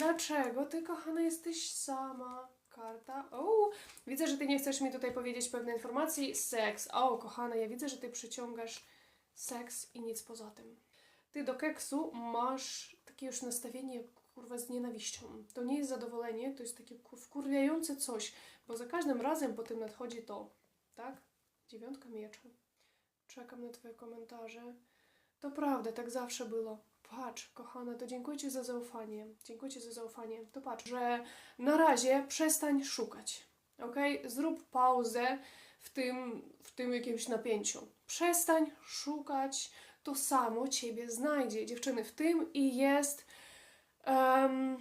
Dlaczego ty, kochana, jesteś sama? Karta. O, widzę, że ty nie chcesz mi tutaj powiedzieć pewnej informacji. Seks. O, kochana, ja widzę, że ty przyciągasz seks i nic poza tym. Ty do keksu masz takie już nastawienie, kurwa, z nienawiścią. To nie jest zadowolenie, to jest takie kur- wkurwiające coś, bo za każdym razem potem nadchodzi to, tak? Dziewiątka miecza. Czekam na twoje komentarze. To prawda, tak zawsze było. Patrz, kochana, to dziękuję Ci za zaufanie. Dziękuję Ci za zaufanie. To patrz, że na razie przestań szukać. Ok? Zrób pauzę w tym, w tym jakimś napięciu. Przestań szukać, to samo Ciebie znajdzie. Dziewczyny, w tym i jest. em,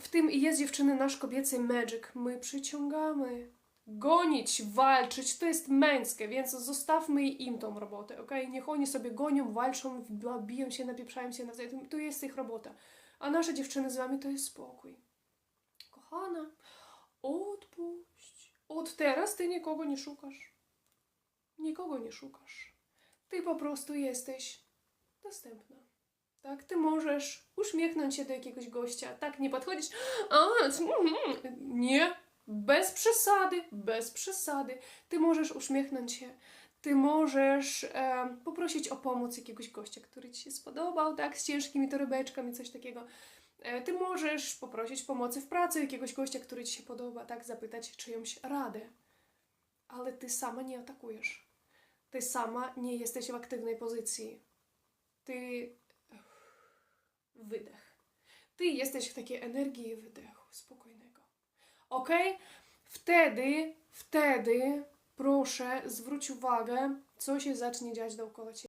w tym i jest dziewczyny nasz kobiecy magic. My przyciągamy. Gonić, walczyć to jest męskie, więc zostawmy im tą robotę, ok? Niech oni sobie gonią, walczą, biją się, napieprzają się nawzajem. To jest ich robota. A nasze dziewczyny z wami to jest spokój. Kochana, odpuść. Od teraz ty nikogo nie szukasz. Nikogo nie szukasz. Ty po prostu jesteś dostępna. Tak, ty możesz uśmiechnąć się do jakiegoś gościa, tak, nie podchodzić, a, mm, nie, bez przesady, bez przesady. Ty możesz uśmiechnąć się, ty możesz em, poprosić o pomoc jakiegoś gościa, który ci się spodobał, tak, z ciężkimi torebeczkami, coś takiego. E, Ty możesz poprosić pomocy w pracy jakiegoś gościa, który ci się podoba, tak, zapytać czyjąś radę. Ale ty sama nie atakujesz. Ty sama nie jesteś w aktywnej pozycji. Ty. Wydech. Ty jesteś w takiej energii wydechu, spokojnego. Ok? Wtedy, wtedy proszę zwróć uwagę, co się zacznie dziać dookoła ciebie.